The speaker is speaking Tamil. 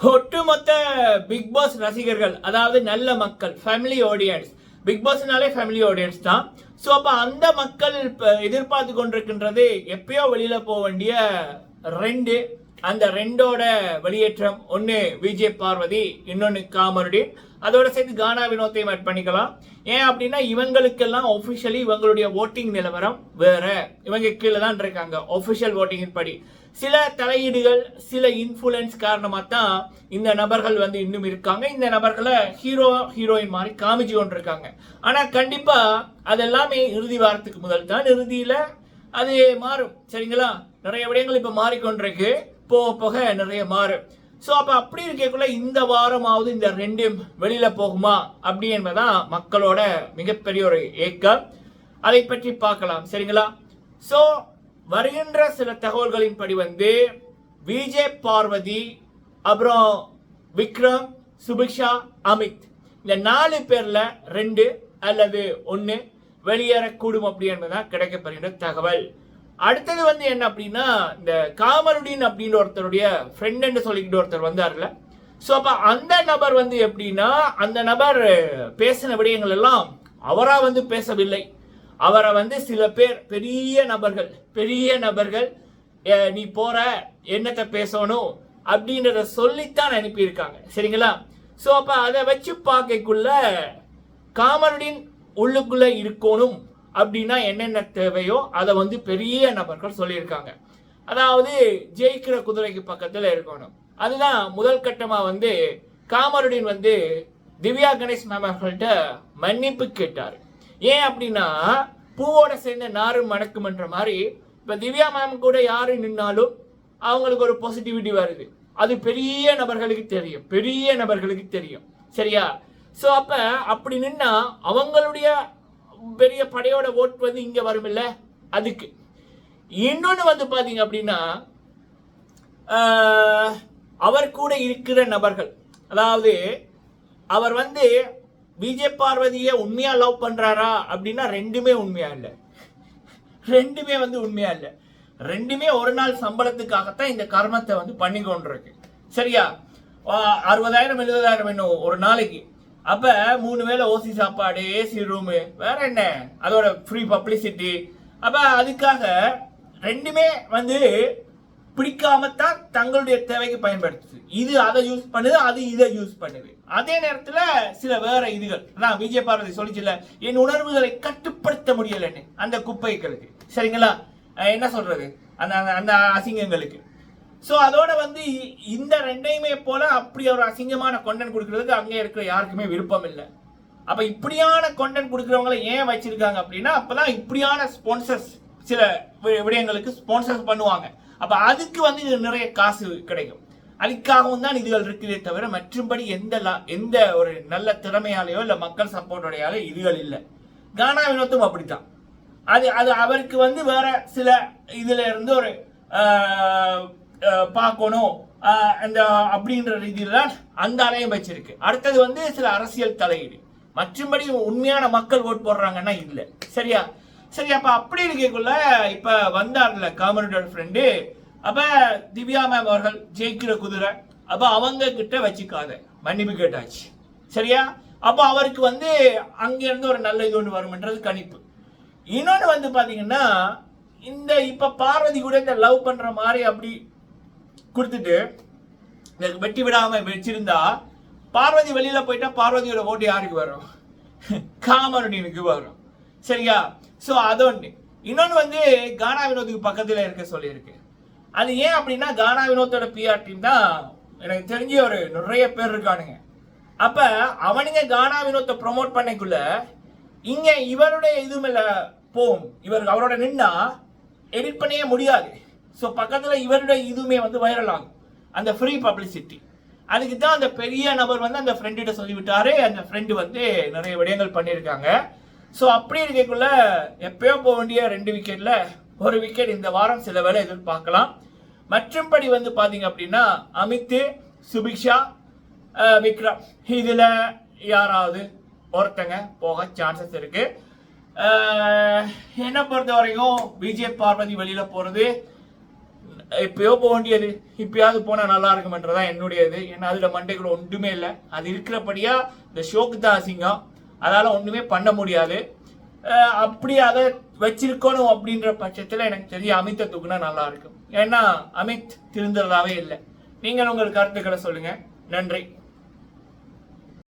ஒட்டுமொத்த பிக் பாஸ் ரசிகர்கள் அதாவது நல்ல மக்கள் ஃபேமிலி ஆடியன்ஸ் பிக் பாஸ்னாலே ஃபேமிலி ஆடியன்ஸ் தான். ஸோ அப்போ அந்த மக்கள் இப்போ எதிர்பார்த்து கொண்டிருக்கின்றது எப்பயோ வெளியில் போக வேண்டிய ரெண்டு. அந்த ரெண்டோட வெளியேற்றம். ஒன்று விஜய் பார்வதி இன்னொன்று காமருடி. அதோட சேர்த்து கானா வினோத்தையும் ஆட் பண்ணிக்கலாம். ஏன் அப்படின்னா இவங்களுக்கெல்லாம் ஒஃபிஷியலி இவங்களுடைய ஓட்டிங் நிலவரம் வேற. இவங்க கீழே தான் இருக்காங்க ஒஃபிஷியல் ஓட்டிங்கின் படி. சில தலையீடுகள் சில இன்ஃப்ளூயன்ஸ் காரணமாக தான் இந்த நபர்கள் வந்து இன்னும் இருக்காங்க. இந்த நபர்களை ஹீரோ ஹீரோயின் மாதிரி காமிச்சு கொண்டிருக்காங்க. ஆனால் கண்டிப்பாக அதெல்லாமே இறுதி வாரத்துக்கு முதல் தான் இறுதியில் அது மாறும். சரிங்களா? நிறைய விடயங்கள் இப்போ மாறிக்கொண்டிருக்கு. போக போக நிறைய மாறும். ஸோ அப்போ அப்படி இருக்கக்குள்ள இந்த வாரமாவது இந்த ரெண்டும் வெளியில் போகுமா? அப்படி என்பதான் மக்களோட மிகப்பெரிய ஒரு ஏக்கம். அதை பற்றி பார்க்கலாம். சரிங்களா? ஸோ வருகின்ற சில தகவல்களின்படி வந்து விஜய் பார்வதி அப்புறம் விக்ரம் சுபிக்ஷா அமித். இந்த நாலு பேர்ல ரெண்டு அல்லது ஒன்று வெளியேறக்கூடும் அப்படி என்பதுதான் கிடைக்கப்படுகின்ற தகவல். அடுத்தது வந்து என்ன அப்படின்னா இந்த காமருடின் அப்படின்ற ஒருத்தருடைய ஃப்ரெண்டுன்னு சொல்லிக்கிட்டு ஒருத்தர் வந்தார்ல ஸோ அப்போ அந்த நபர் வந்து எப்படின்னா அந்த நபர் பேசின விடயங்கள் எல்லாம் அவராக வந்து பேசவில்லை. அவரை வந்து சில பேர் பெரிய நபர்கள் பெரிய நபர்கள் நீ போற என்னத்தை பேசணும்? அப்படின்றத சொல்லித்தான் அனுப்பியிருக்காங்க. சரிங்களா? ஸோ அப்போ அதை வச்சு பார்க்கக்குள்ள காமருடின் உள்ளுக்குள்ள இருக்கணும் அப்படின்னா என்னென்ன தேவையோ அதை வந்து பெரிய நபர்கள் சொல்லியிருக்காங்க. அதாவது ஜெயிக்கிற குதிரைக்கு பக்கத்தில் இருக்கணும். அதுதான் முதல் கட்டமாக வந்து காமருடின் வந்து திவ்யா கணேஷ் மேம் அவர்கள்ட்ட மன்னிப்பு கேட்டார். ஏன் அப்படின்னா பூவோட சேர்ந்த நாறு மணக்குமன்ற மாதிரி இப்போ திவ்யா மேம் கூட யார் நின்னாலும் அவங்களுக்கு ஒரு பாசிட்டிவிட்டி வருது. அது பெரிய நபர்களுக்கு தெரியும். பெரிய நபர்களுக்கு தெரியும். சரியா? ஸோ அப்போ அப்படி நின்னா அவங்களுடைய பெரிய படையோட ஓட் வந்து இங்கே வருமில்ல அதுக்கு. இன்னொன்று வந்து பார்த்தீங்க அப்படின்னா அவர் கூட இருக்கிற நபர்கள் அதாவது அவர் வந்து விஜய் பார்வதியை உண்மையா லவ் பண்றாரா அப்படின்னா ரெண்டுமே உண்மையா இல்லை. ரெண்டுமே வந்து உண்மையா இல்லை. ரெண்டுமே ஒரு நாள் சம்பளத்துக்காகத்தான் இந்த கர்மத்தை வந்து பண்ணி கொண்டிருக்கு. சரியா? அறுபதாயிரம் எழுபதாயிரம் வேணும் ஒரு நாளைக்கு. அப்ப மூணு வேளை ஓசி சாப்பாடு ஏசி ரூமு வேற என்ன? அதோட ஃப்ரீ பப்ளிசிட்டி அப்ப அதுக்காக ரெண்டுமே வந்து பிடிக்காம தான் தங்களுடைய தேவைக்கு பயன்படுத்துது. இது அதை யூஸ் பண்ணுது அது இதை யூஸ் பண்ணுது. அதே நேரத்துல சில வேற இதுகள். நான் விஜய் பார்வதி சொல்லிச்சுல என் உணர்வுகளை கட்டுப்படுத்த முடியலன்னு அந்த குப்பைகளுக்கு. சரிங்களா? என்ன சொல்றது? அந்த அந்த- அந்த அசிங்கங்களுக்கு. ஸோ அதோட வந்து இ- இந்த ரெண்டையுமே போல அப்படி ஒரு அசிங்கமான கொண்டன் கொடுக்கறதுக்கு அங்கே இருக்கிற யாருக்குமே விருப்பம் இல்லை. அப்ப இப்படியான கொண்டென்ட் கொடுக்குறவங்களை ஏன் வச்சிருக்காங்க அப்படின்னா அப்பதான் இப்படியான ஸ்பான்சர்ஸ் சில வி- விடயங்களுக்கு ஸ்பான்சர்ஸ் பண்ணுவாங்க. அப்போ அதுக்கு வந்து இது நிறைய காசு கிடைக்கும். அதுக்காகவும் தான் இதுகள் இருக்குதே தவிர மற்றும்படி எந்த லா- எந்த ஒரு நல்ல திறமையாலேயோ இல்லை மக்கள் சப்போர்ட்டோடையாலோ இதுகள் இல்லை. கானா வினோத்தும் அப்படித்தான். அது அது அவருக்கு வந்து வேற சில இதுல இருந்து ஒரு பார்க்கணும். அந்த அப்படின்ற ரீதியில் தான் அந்த அலையம் வச்சிருக்கு. அடுத்தது வந்து சில அரசியல் தலையீடு. மற்றும்படி உண்மையான மக்கள் ஓட் போடுறாங்கன்னா இல்லை. சரியா? சரி அப்ப அப்படி இருக்கக்குள்ள இப்ப வந்தார்ல காமரேடர் ஃப்ரெண்டு அப்ப திவ்யா மேம் அவர்கள் ஜெயிக்கிற குதிரை அப்ப அவங்க கிட்ட வச்சுக்காத. மன்னிப்பு கேட்டாச்சு. சரியா? அப்ப அவருக்கு வந்து அங்கேருந்து ஒரு நல்ல இது ஒன்று வரும்ன்றது கணிப்பு. இன்னொன்று வந்து பாத்தீங்கன்னா இந்த இப்ப பார்வதி கூட இந்த லவ் பண்ற மாதிரி அப்படி கொடுத்துட்டு எனக்கு வெட்டி விடாம வச்சிருந்தா பார்வதி வெளியில போயிட்டா பார்வதியோட ஓட்டு யாருக்கு வரும்? காமருடினுக்கு வரும். சரியா? ஸோ அது ஒன்று இன்னொன்று வந்து கானா வினோத்துக்கு பக்கத்தில் இருக்க சொல்லியிருக்கு. அது ஏன் அப்படின்னா கானா வினோத்தோட பிஆர் டீம் தான் எனக்கு தெரிஞ்ச ஒரு நிறைய பேர் இருக்கானுங்க. அப்போ அவனுங்க கானா வினோத்தை ப்ரோமோட் பண்ணக்குள்ள இங்கே இவருடைய இதுமில்ல போகும். இவர் அவரோட நின்னா எடிட் பண்ணவே முடியாது. ஸோ பக்கத்தில் இவருடைய இதுவுமே வந்து வைரல் ஆகும். அந்த ஃப்ரீ பப்ளிசிட்டி அதுக்கு தான் அந்த பெரிய நபர் வந்து அந்த ஃப்ரெண்டிட்ட சொல்லிவிட்டாரு. அந்த ஃப்ரெண்டு வந்து நிறைய விடயங்கள் பண்ணியிருக்காங்க. ஸோ அப்படி இருக்கக்குள்ள எப்பயோ போக வேண்டிய ரெண்டு விக்கெட்ல ஒரு விக்கெட் இந்த வாரம் சில வேளை எதிர்பார்க்கலாம். மற்றும்படி வந்து பார்த்தீங்க அப்படின்னா அமித் சுபிக்ஷா விக்ரம். இதில் யாராவது ஒருத்தங்க போக சான்சஸ் இருக்கு. என்னை பொறுத்த வரைக்கும் விஜய் பார்வதி வெளியில போறது எப்பயோ போக வேண்டியது. இப்பயாவது போனா நல்லா இருக்குமன்றதா என்னுடைய இது ஏன்னா அதுல மண்டைக்குள்ள ஒன்றுமே இல்லை. அது இருக்கிறபடியா இந்த ஷோக்கு தான் அசிங்கம் அதால் ஒன்றுமே பண்ண முடியாது. அப்படி அதை வச்சிருக்கணும் அப்படின்ற பட்சத்தில் எனக்கு தெரிய அமித்தை தூக்குனா நல்லா இருக்கும். ஏன்னா அமித் திருந்துறதாவே இல்லை. நீங்கள் உங்கள் கருத்துக்களை சொல்லுங்கள் நன்றி.